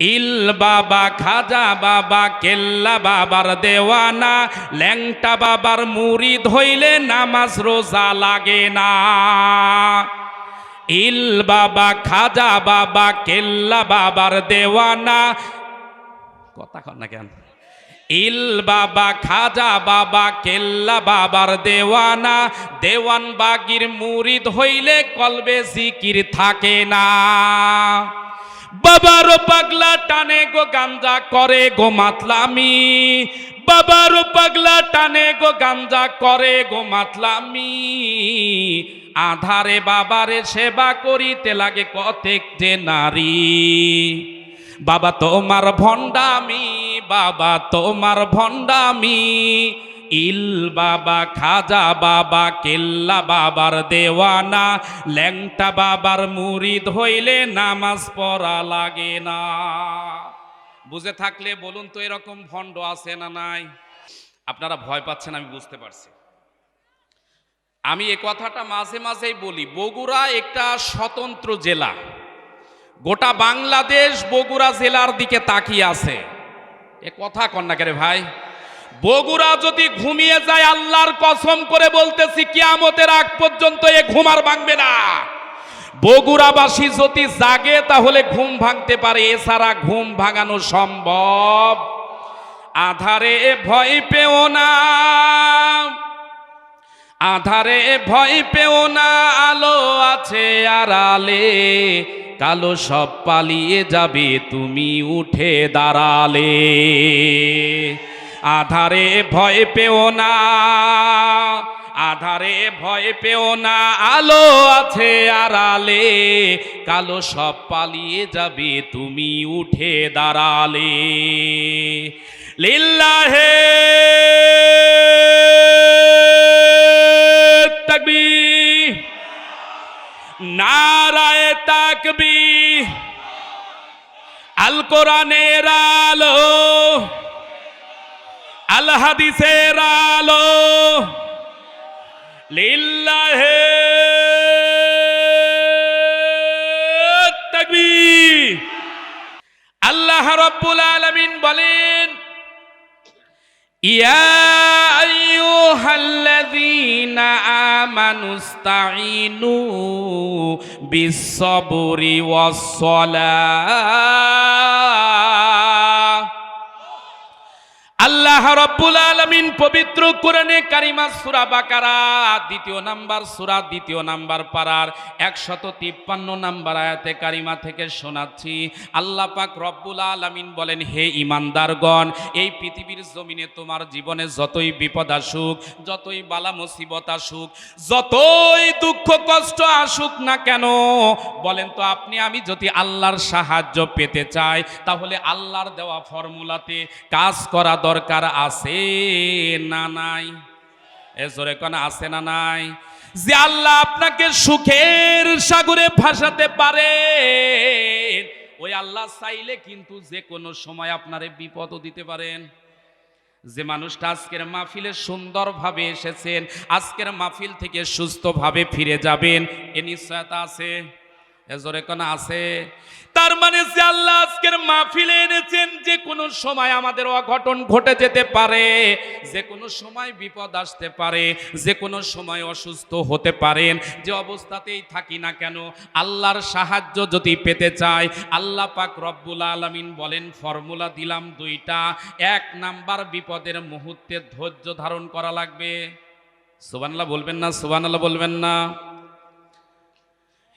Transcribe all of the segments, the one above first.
ইল বাবা, খাজা বাবা, কেল্লা বাবার দেওয়ানা, ল্যাংটা বাবার মুড়ি ধইলে নামাজ রোজা লাগে না। ইল বাবা, খাজা বাবা, কেল্লা বাবার দেওয়ানা, কথা কন না কেন? ইল বাবা, খাজা বাবা, কেল্লা বাবার দেওয়ানা, দেওয়ান বাগির মুরিদ হইলে কলবে জিকির থাকে না। বাবারও পাগলা টানে গো গাঞ্জা করে গো মাতলামি। বাবারও পাগলা টানে গো গাঞ্জা করে গো মাতলামি। আধারে বাবারে সেবা করিতে লাগে কতেক যে নারী। বাবা তোমার ভণ্ডামি, বাবা তোমার ভণ্ডামি। ইল বাবা, খাজা বাবা, কেল্লা বাবার দেওয়ানা, ল্যাংটা বাবার মুরিদ হইলে নামাজ পড়া লাগে না। বুঝে থাকলে বলুন তো এরকম ভণ্ড আছে না নাই? আপনারা ভয় পাচ্ছেন, আমি বুঝতে পারছি। আমি এ কথাটা মাঝে মাঝেই বলি, বগুড়া একটা স্বতন্ত্র জেলা। গোটা বাংলাদেশ বগুড়া জেলার দিকে তাকিয়ে আছে। এ কথা কন্যা রে ভাই? বগুড়া যদি ঘুমিয়ে যায়, আল্লাহর কসম করে বলতেছি, কিয়ামতের আগ পর্যন্ত এ ঘুমার ভাঙবে না। বগুড়াবাসী যদি জাগে, তাহলে ঘুম ভাঙতে পারে। এছাড়া ঘুম ভাঙানো সম্ভব। আধারে ভয় পেও না। আধারে ভয় পেও না। আলো আছে আড়ালে, কালো সব পালিয়ে যাবে, তুমি উঠে দাঁড়ালে। আধারে ভয় পেও না। আধারে ভয় পেও না, আলো আছে আড়ালে, কালো সব পালিয়ে যাবে, তুমি উঠে দাঁড়ালে। লিল্লাহে তাকবীর, নারায় তাকবি আল কোরআনের আলো আল হাদিসের আলো লিল্লাহে তাকবীর। আল্লাহ রাব্বুল আলামিন বলেন ইয়া আইয়ুহাল্লাযীনা আমানুস্তাঈনু বিস-সাবরি ওয়াস-সালাহ আল্লাহ রব্বুল আলমিন পবিত্র কোরআনে কারিমা সুরা বাকারা, দ্বিতীয় নাম্বার সুরা, দ্বিতীয় নাম্বার পাড়ার একশত তিপ্পান্ন নাম্বার আয়াতে কারিমা থেকে শোনাচ্ছি। আল্লাহ পাক রব্বুল আলমিন বলেন, হে ইমানদারগণ এই পৃথিবীর জমিনে তোমার জীবনে যতই বিপদ আসুক, যতই বালা মুসিবত আসুক, যতই দুঃখ কষ্ট আসুক না কেন, বলেন তো আপনি, আমি যদি আল্লাহর সাহায্য পেতে চাই, তাহলে আল্লাহর দেওয়া ফর্মুলাতে কাজ করা দরকার আছে না নাই? এ কোন আছে না নাই? যে আল্লাহ আপনাকে সুখের সাগরে ভাসাতে পারে, ওই আল্লাহ চাইলে কিন্তু যে কোনো সময় আপনারে বিপদও দিতে পারেন। যে মানুষটা আজকের মাহফিলে সুন্দরভাবে এসেছেন, আজকের মাহফিল থেকে সুস্থভাবে ফিরে যাবেন, এ নিশ্চয়তা আছে? এজরে কোন আছে? তার মানে যে আল্লাহ আজকের মাহফিলে এনেছেন, যে কোনো সময় আমাদের অঘটন ঘটে যেতে পারে, যে কোনো সময় বিপদ আসতে পারে, যে কোনো সময় অসুস্থ হতে পারেন, যে অবস্থাতেই থাকি না কেন, আল্লাহর সাহায্য যদি পেতে চাই, আল্লাহ পাক রব্বুল আলামিন বলেন, ফর্মুলা দিলাম দুইটা, এক নাম্বার বিপদের মুহূর্তে ধৈর্য ধারণ করা লাগবে। সুবানাল্লাহ বলবেন না সুবানাল্লাহ বলবেন না।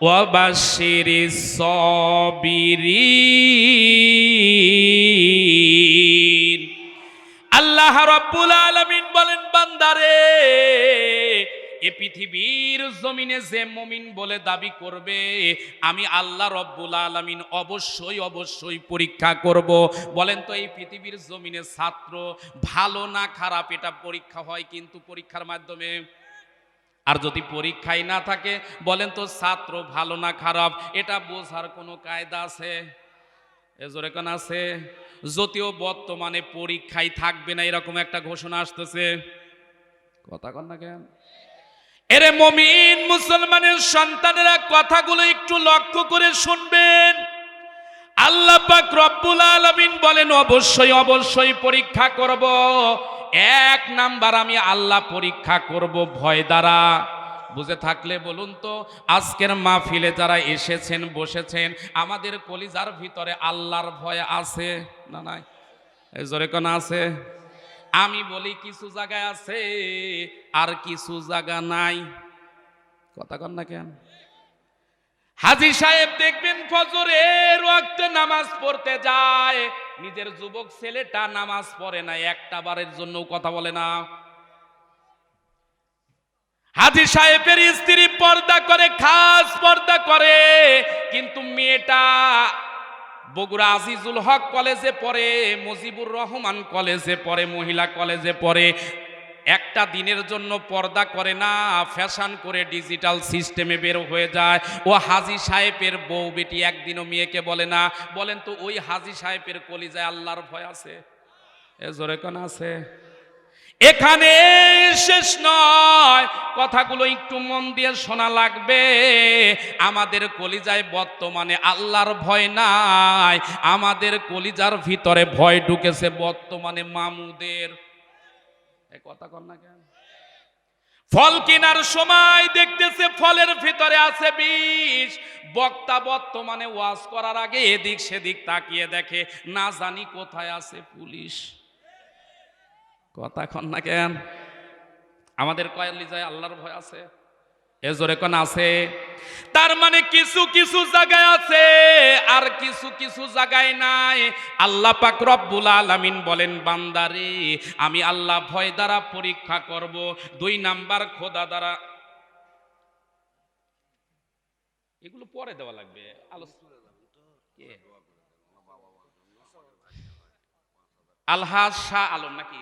وبشر الصابرين আল্লাহ রব্বুল আলমিন বলেন বান্দারে এ পৃথিবীর জমিনে যে মমিন বলে দাবি করবে আমি আল্লাহ রব্বুল আলামিন অবশ্যই অবশ্যই পরীক্ষা করব বলেন তো এই পৃথিবীর জমিনে ছাত্র ভালো না খারাপ এটা পরীক্ষা হয় কিন্তু পরীক্ষার মাধ্যমে আর যদি পরীক্ষায় না থাকে, বলেন তো ছাত্র ভালো না খারাপ, এটা বোঝার কোনো কায়দা আছে? এজোরে কোন আছে? যদিও বর্তমানে পরীক্ষায় থাকবে না, এরকম একটা ঘোষণা আসতেছে। কথা কন না কেন? এরে মমিন মুসলমানের সন্তানেরা কথাগুলো একটু লক্ষ্য করে শুনবেন। আল্লাহ পাক রব্বুল আলামিন বলেন, অবশ্যই অবশ্যই পরীক্ষা করব। এক নাম্বার আমি আল্লাহ পরীক্ষা করব, ভয় দ্বারা। বুঝে থাকলে বলুন তো, আজকের মাহফিলে যারা এসেছেন, বসেছেন, আমাদের কলিজার ভিতরে আল্লাহর ভয় আছে না নাই? জোরে কোন আছে? আমি বলি কিছু জায়গায় আছে, আর কিছু জায়গা নাই। কথা কন না কেন? হাজি সাহেব দেখবেন ফজরের ওয়াক্তে নামাজ পড়তে যায়। নিজের যুবক ছেলেটা নামাজ পড়ে না, একটা বারের জন্য কথা বলে না। হাজি সাহেবের স্ত্রী পর্দা করে, খাস পর্দা করে, কিন্তু মেয়েটা বগুড়া আজিজুল হক কলেজে পড়ে, মুজিবুর রহমান কলেজে পড়ে, মহিলা কলেজে পড়ে। একটা দিনের জন্য পর্দা করে না, ফ্যাশন করে ডিজিটাল সিস্টেমে বের হয়ে যায়। ও হাজি সাহেবের বউ বেটি একদিনও মেয়েকে বলে না। বলেন তো, ওই হাজি সাহেবের কলিজায় আল্লাহর ভয় আছে? এ জোরে কোন আছে। এখানে শেষ নয়। কথাগুলো একটু মন দিয়ে শোনা লাগবে। আমাদের কলিজায় বর্তমানে আল্লাহর ভয় নাই। আমাদের কলিজার ভিতরে ভয় ঢুকেছে বর্তমানে মামুদের। কথা কর না কেন? ফল কেনার সময় দেখতেছে ফলের ভিতরে আছে বিষ। বক্তা বর্তমানে ওয়াজ করার আগে এদিক সেদিক তাকিয়ে দেখে, না জানি কোথায় আছে পুলিশ। কথা কন না কেন? আমাদের কয়ালি যায় আল্লাহর ভয় আছে। এ জোরে কোন আছে? তার মানে কিছু কিছু জায়গায় আছে, আর কিছু কিছু জায়গায় নাই। আল্লাহ পাক রব্বুল আলামিন বলেন বান্দারে আমি আল্লাহ ভয় দ্বারা পরীক্ষা করব। দুই নাম্বার খোদা দ্বারা। এগুলো পরে দেওয়া লাগবে। আলোচনা? আলহাজ শাহ আলম নাকি?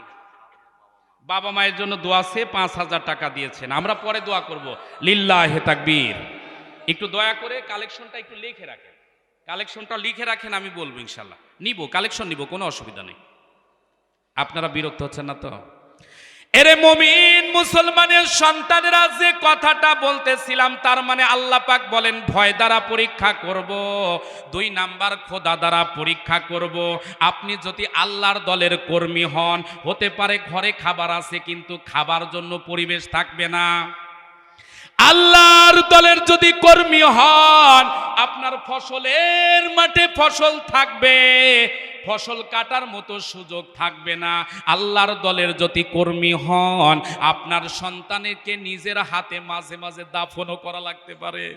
বাবা মায়ের জন্য দোয়া সে পাঁচ হাজার টাকা দিয়েছেন। আমরা পরে দোয়া করব। লিল্লা হে তাকবীর। একটু দয়া করে কালেকশনটা একটু লিখে রাখেন। কালেকশনটা লিখে রাখেন, আমি বলব ইনশাল্লাহ। নিব, কালেকশন নিব, কোনো অসুবিধা নেই। আপনারা বিরক্ত হচ্ছেন না তো? এরে মমিন, মুসলমানের সন্তানেরা যে কথাটা বলতেছিলাম, তার মানে আল্লাহ পাক বলেন, ভয় দ্বারা পরীক্ষা করব। দুই নাম্বার, খোদা দ্বারা পরীক্ষা করব। আপনি যদি আল্লাহর দলের কর্মী হন, হতে পারে ঘরে খাবার আছে, কিন্তু খাবার জন্য পরিবেশ থাকবে না। আল্লাহর দলের যদি কর্মী হন, আপনার ফসলের মাঠে ফসল থাকবে। ফসল কাটার মতো সুযোগ থাকবে না। আল্লাহর দলের যদি কর্মী হন, আপনার সন্তানকে নিজের হাতে মাঝে মাঝে দাফনও করা লাগতে পারে।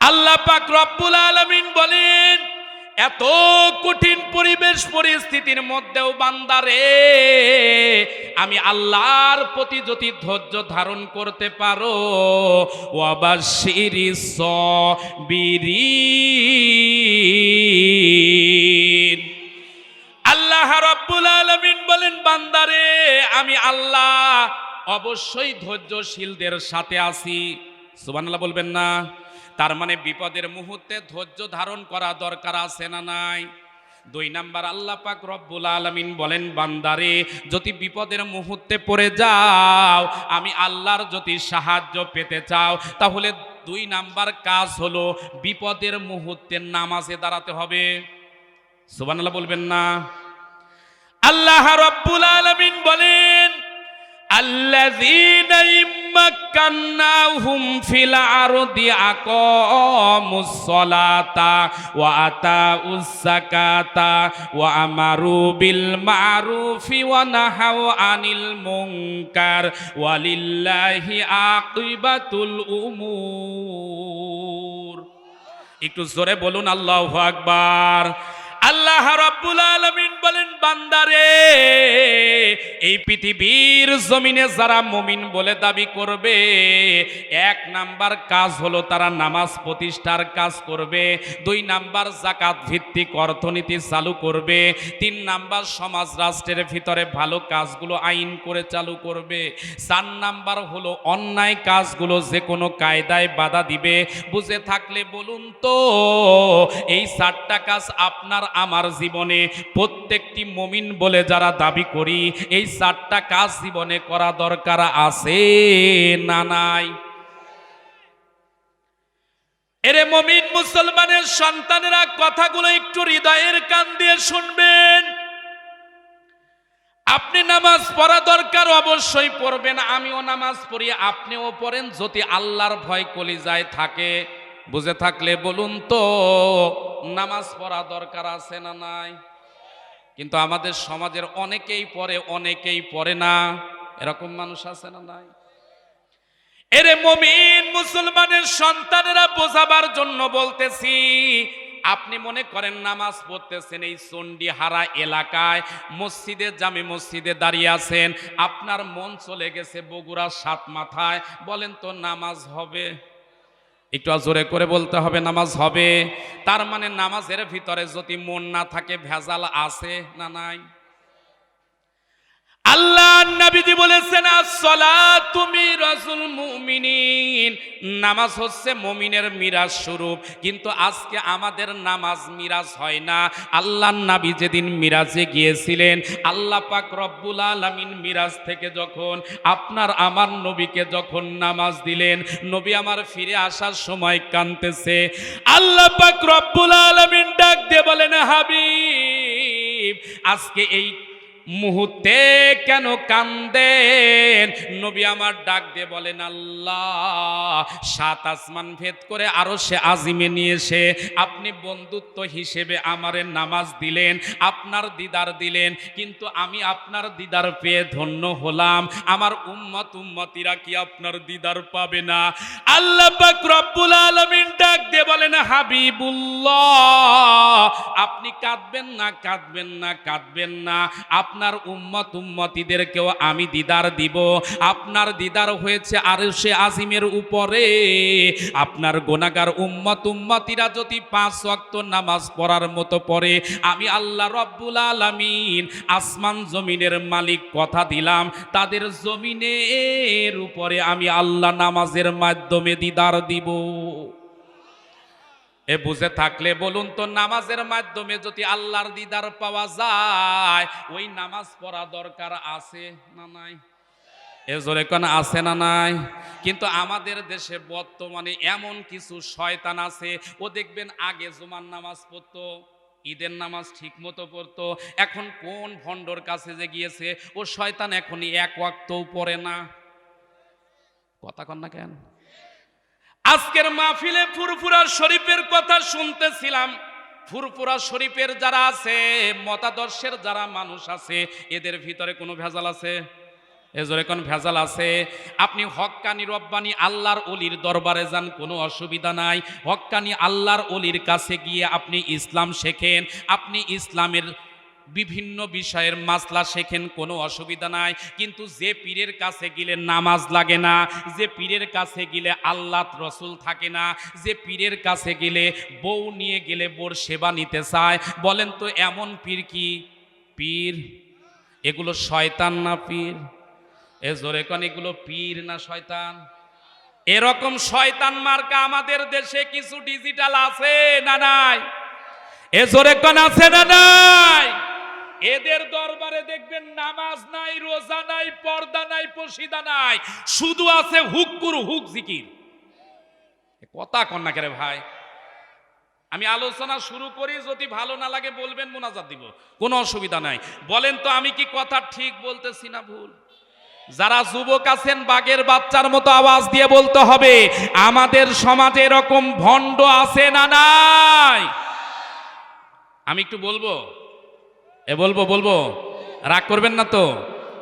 আল্লাহ পাক রব্বুল আলামিন বলেন এত কঠিন পরিবেশ পরিস্থিতির মধ্যেও বান্দারে আমি আল্লাহর প্রতি যদি ধৈর্য ধারণ করতে পারো ওয়াবাশিরি সবিরিন আল্লাহ রাব্বুল আলামিন বলেন বান্দারে আমি আল্লাহ অবশ্যই ধৈর্যশীলদের সাথে আছি। সুবহানাল্লাহ বলবেন না। তার মানে বিপদের মুহূর্তে ধৈর্য ধারণ করা দরকার আছে না নাই? দুই নাম্বার, আল্লাহ পাক রব্বুল আলামিন বলেন, বান্দারে, যদি বিপদের মুহূর্তে পড়ে যাও, আমি আল্লাহর যদি সাহায্য পেতে চাও, তাহলে দুই নাম্বার কাজ হলো বিপদের মুহূর্তে নামাজে দাঁড়াতে হবে। সুবহানাল্লাহ বলবেন না। আল্লাহ রব্বুল আলামিন বলেন, আল্লাযীনা ইম্মাক্কান্নাহুম ফিল আরদি আকামুস সালাতা ওয়া আতাউস যাকাতা ওয়া আমারু বিল মারুফি ওয়া নাহাউ আনিল মুনকার ওয়ালিল্লাহি আকিবাতুল উমুর একটু জোরে বলুন আল্লাহু আকবার। আল্লাহ রাব্বুল আলামিন বলেন, বান্দারে, এই পৃথিবীর জমিনে যারা মুমিন বলে দাবি করবে, এক নাম্বার কাজ হলো তারা নামাজ প্রতিষ্ঠার কাজ করবে, দুই নাম্বার জাকাত ভিত্তিক অর্থনীতি চালু করবে, তিন নাম্বার সমাজ রাষ্ট্রের ভিতরে ভালো কাজগুলো আইন করে চালু করবে, চার নাম্বার হলো অন্যায় কাজগুলো যে কোনো কায়দায় বাধা দিবে। বুঝে থাকলে বলুন তো, এই চারটা কাজ আপনার আমার জীবনে প্রত্যেকটি মমিন বলে যারা দাবি করি, এই চারটা কাজ জীবনে করা দরকার আছে না নাই? এরে মমিন মুসলমানের সন্তানেরা কথাগুলো একটু হৃদয়ের কান দিয়ে শুনবেন। আপনি নামাজ পড়া দরকার অবশ্যই পড়বেন, আমিও নামাজ পড়ি, আপনিও পড়েন যদি আল্লাহর ভয় কলিজায় থাকে। বুঝে থাকলে বলুন তো, নামাজ পড়া দরকার আছে না নাই? কিন্তু আমাদের সমাজের অনেকেই পড়ে অনেকেই পড়ে না। এরকম মানুষ আছে না নাই? এরে মমিন, মুসলমানের সন্তানেরা বোঝাবার জন্য বলতেছি, আপনি মনে করেন নামাজ পড়তেছেন এই চণ্ডীহারা এলাকায়, মসজিদে, জামে মসজিদে দাঁড়িয়ে আছেন, আপনার মন চলে গেছে বগুড়ার সাত মাথায়, বলেন তো নামাজ হবে? একটু জোরে করে বলতে হবে, নামাজ হবে। তার মানে নামাজের ভিতরে যদি মন না থাকে, ভেজাল আছে না নাই? আল্লাহ নবীজি বলেছেন তুমি রাসূল মুমিনিন। নামাজ হচ্ছে মুমিনের মিরাজ স্বরূপ। কিন্তু আজকে আমাদের নামাজ মিরাজ হয় না। আল্লাহ নবী যেদিন মিরাজে গিয়েছিলেন, আল্লাহ পাক রব্বুল আলামিন মিরাজ থেকে যখন আপনার আমার নবীকে যখন নামাজ দিলেন, নবী আমার ফিরে আসার সময় কানতেছে আল্লাহ পাক রব্বুল আলামিন ডাক দিয়ে বলেন, হাবিব, আজকে এই মুহূর্তে কেন কান্দেন? নবী আমার ডাক দিয়ে বলেন, আল্লাহ, সাত আসমান ভেদ করে আরও সে আজিমে নিয়ে আপনি বন্ধুত্ব হিসেবে আমারে নামাজ দিলেন, আপনার দিদার দিলেন, কিন্তু আমি আপনার দিদার পেয়ে ধন্য হলাম। আমার উম্মত উম্মতিরা কি আপনার দিদার পাবে না? আল্লাহ রব্বুল আলামিন ডাক দিয়ে বলেন, হাবিবুল্লাহ, আপনি কাঁদবেন না কাঁদবেন না কাঁদবেন না। আপনার উম্মত উম্মতিদেরকেও আমি দিদার দিব। আপনার দিদার হয়েছে আর সে আজিমের উপরে। আপনার গোনাগার উম্মত উম্মতিরা যদি পাঁচ ওয়াক্ত নামাজ পড়ার মতো পড়ে, আমি আল্লাহ রব্বুল আলামিন আসমান জমিনের মালিক কথা দিলাম। তাদের জমিনের উপরে আমি আল্লাহ নামাজের মাধ্যমে দিদার দিব। এ বুঝে থাকলে বলুন তো নামাজের মাধ্যমে যদি আল্লাহর দিদার পাওয়া যায়, ওই নামাজ পড়া দরকার আছে না নাই? এ জোরে কোন আছে না নাই? কিন্তু আমাদের দেশে বর্তমানে এমন কিছু শয়তান আছে, ও দেখবেন আগে জুমার নামাজ পড়তো, ঈদের নামাজ ঠিক মতো পড়তো, এখন কোন ভণ্ডর কাছে যে গিয়েছে, ও শয়তান এখনই এক ওয়াক্তও পড়ে না। কথা কন না কেন? আজকের মাহফিলে ফুরফুরা শরীফের কথা শুনতেছিলাম। ফুরফুরা শরীফের যারা আছে, মতাদর্শের যারা মানুষ আছে, এদের ভিতরে কোনো ভেজাল আছে? এজরে কোন ভেজাল আছে? আপনি হক্কানি রব্বানি আল্লাহর অলির দরবারে যান, কোনো অসুবিধা নাই। হক্কানি আল্লাহর অলির কাছে গিয়ে আপনি ইসলাম শেখেন। আপনি ইসলামের বিভিন্ন বিষয়ের মাসলা শেখেন, কোনো অসুবিধা নাই। কিন্তু যে পীরের কাছে গেলে নামাজ লাগে না, যে পীরের কাছে গেলে আল্লাহ রসুল থাকে না, যে পীরের কাছে গেলে বউ নিয়ে গেলে বোর সেবা নিতে চায়, বলেন তো এমন পীর কি? পীর? এগুলো শয়তান না পীর? এ জোরে কন, এগুলো পীর না শয়তান? এরকম শয়তান মার্কা আমাদের দেশে কিছু ডিজিটাল আছে না নাই? এ জোরে কন, আছে না নাই? এদের দরবারে দেখবেন নামাজ নাই, রোজা নাই, পর্দা নাই পশিদা নাই। শুধু আছে হুক্কুর হুক জিকির। কথা কন্যা করে ভাই। আমি আলোচনা শুরু করি, যদি ভালো না লাগে বলবেন, মোনাজাত দিব। কোনো অসুবিধা নাই। বলেন তো, আমি কি কথা ঠিক বলতেছি না ভুল? যারা যুবক আছেন, বাঘের বাচ্চার মতো আওয়াজ দিয়ে বলতে হবে, আমাদের সমাজে এরকম ভণ্ড আছে না নাই? আমি একটু বলব এ বলব বলব। রাগ করবেন না তো।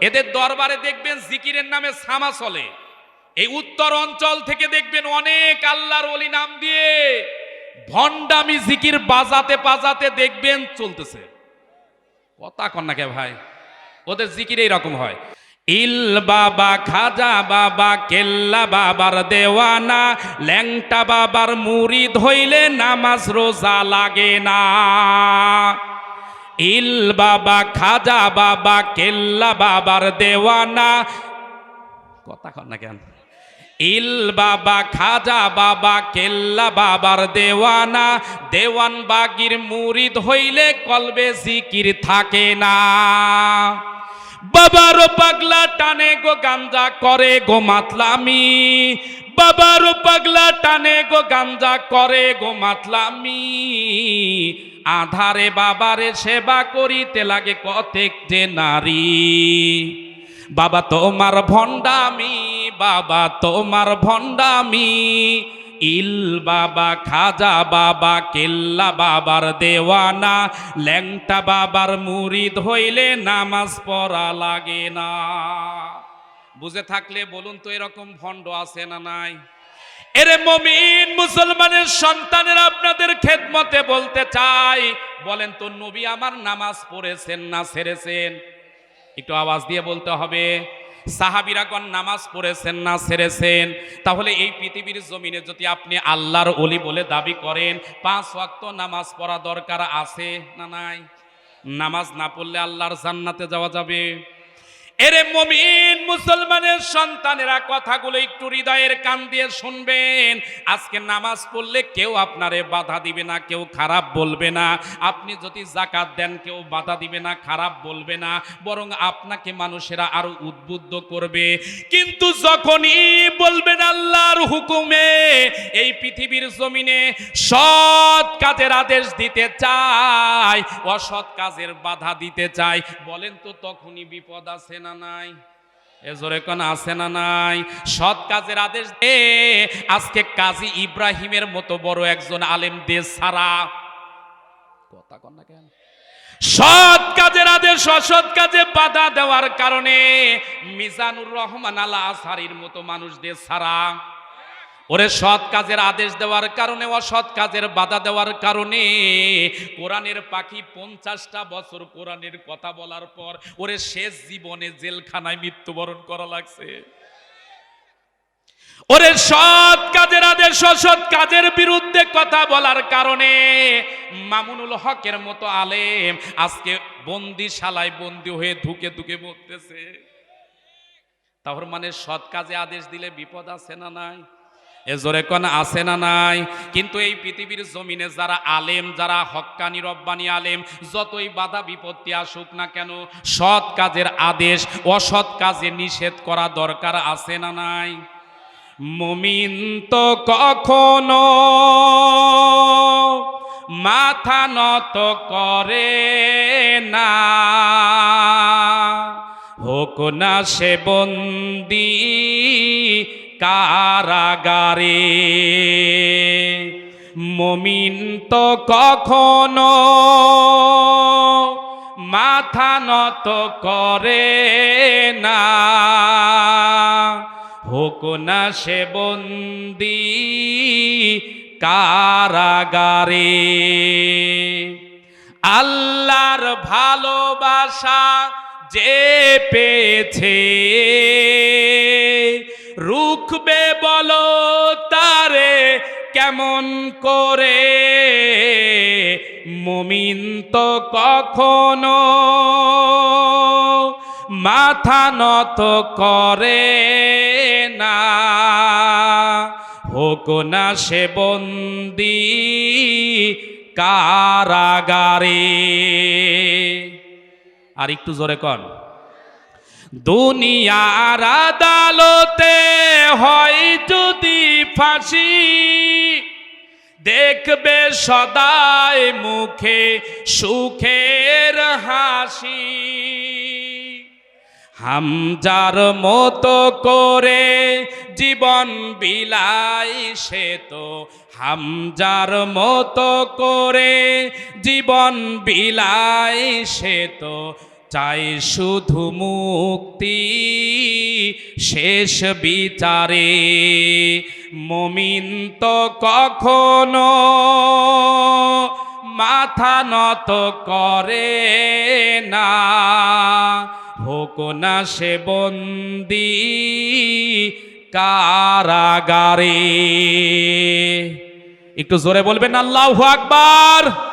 এদের দরবারে দেখবেন জিকিরের নামে সামা চলে। এই উত্তর অঞ্চল থেকে দেখবেন অনেক আল্লাহর অলি নাম দিয়ে ভণ্ডামি জিকির বাজাতে বাজাতে দেখবেন চলতেছে। কথা কন্যাকে ভাই? ওদের জিকির এইরকম হয়। ইল বাবা, খাজা বাবা, কেল্লা বাবার দেওয়ানা, ল্যাংটা বাবার মুড়ি ধইলে নামাজ রোজা লাগে না। ইল বাবা, খাজা বাবা, কেল্লা বাবার দেওয়ানা। কথা কর না কেন? ইল বাবা, খাজা বাবা, কেল্লা বাবার দেওয়ানা। দেওয়ান বাগির মুরিদ হইলে কলবে জিকির থাকে না। বাবারও পাগলা টানে গো গাঞ্জা করে গো মাতলামি। বাবারও পাগলা টানে গো গাঞ্জা করে গো মাতলামি। আধারে বাবারে সেবা করিতে লাগে কতেক যে নারী। বাবা তোমার ভণ্ডামি, বাবা তোমার ভণ্ডামি। ইল বাবা, খাজা বাবা, কেল্লা বাবার দেওয়ানা। ল্যাংটা বাবার মুরিদ হইলে নামাজ পড়া লাগে না। বুঝে থাকলে বলুন তো এরকম ভণ্ড আছে না নাই? এরে মমিন, মুসলমানের সন্তানের আপনাদের খেদমতে বলতে চাই। বলেন তো, নবী আমার নামাজ পড়েছেন না ছেড়েছেন? একটু আওয়াজ দিয়ে বলতে হবে, সাহাবিরাগণ নামাজ পড়েছেন না ছেড়েছেন? তাহলে এই পৃথিবীর জমিনে যদি আপনি আল্লাহর অলি বলে দাবি করেন, পাঁচ ওয়াক্ত নামাজ পড়া দরকার আছে না নাই? নামাজ না পড়লে আল্লাহর জান্নাতে যাওয়া যাবে। এরে মমিন মুসলমানের সন্তানেরা কথাগুলো একটু হৃদয়ের কান দিয়ে শুনবেন। আজকে নামাজ পড়লে কেউ আপনারে বাধা দিবে না, কেউ খারাপ বলবে না। আপনি যদি জাকাত দেন, কেউ বাধা দিবে না, খারাপ বলবে না। বরং আপনাকে মানুষেরা আরও উদ্বুদ্ধ করবে। কিন্তু যখনই বলবেন আল্লাহর হুকুমে, এই পৃথিবীর জমিনে সৎ কাজের আদেশ দিতে চায়, অসৎ কাজের বাধা দিতে চায়, বলেন তো তখনই বিপদ আছে না নাই? এ জোরে কোন, আছে না নাই? সৎ কাজের আদেশ দে। আজকে কাজী ইব্রাহিমের মতো বড় একজন আলেম দে সারা। কথা কন না কেন? সৎ কাজের আদেশ, অসৎ কাজে বাধা দেওয়ার কারণে মিজানুর রহমান আলা আসারির মতো মানুষদের ছাড়া ওরে সৎ কাজের আদেশ দেওয়ার কারণে, অসৎ কাজের বাধা দেওয়ার কারণে কোরআনের পাখি পঞ্চাশটা বছর কোরআনের কথা বলার পর ওরে শেষ জীবনে জেলখানায় মৃত্যুবরণ করা লাগছে। ওরে সৎ কাজের আদেশ, অসৎ কাজের বিরুদ্ধে কথা বলার কারণে মামুনুল হকের মতো আলেম আজকে বন্দিশালায় বন্দি হয়ে ধুকে ধুকে মরতেছে তাহলে মানে সৎ কাজে আদেশ দিলে বিপদ আছে না নাই? এ কোন আছে না নাই? কিন্তু এই পৃথিবীর জমিনে যারা আলেম, যারা হক্কানি, রব্বানি আলেম, যতই বাধা বিপত্তি আসুক না কেন, সৎ কাজের আদেশ, অসৎ কাজে নিষেধ করা দরকার আছে না নাই? মুমিন তো কখনো মাথা নত করে না। হোক না সে বন্দি কারাগারে। মমিন তো কখনো মাথা নত করে না। হোক না সে বন্দি কারাগারে। আল্লাহর ভালোবাসা যে পেয়েছে রুখবে বলো তারে কেমন করে? মমিন তো কখনো মাথা নত করে না। হোক না সে বন্দি কারাগারে। আর একটু জোরে কন। দুনিয়ার আদালতে হয় যদি ফাঁসি, দেখবে সদাই মুখে সুখের হাসি। হামজার মতো করে জীবন বিলাই সে তো। হামজার মতো করে জীবন বিলাই সে তো। চাই শুধু মুক্তি, শেষ বিচারে। মমিন তো কখনো মাথা নত করে না। হোক না সে বন্দি কারাগারে। একটু জোরে বলবেন, আল্লাহ আকবার।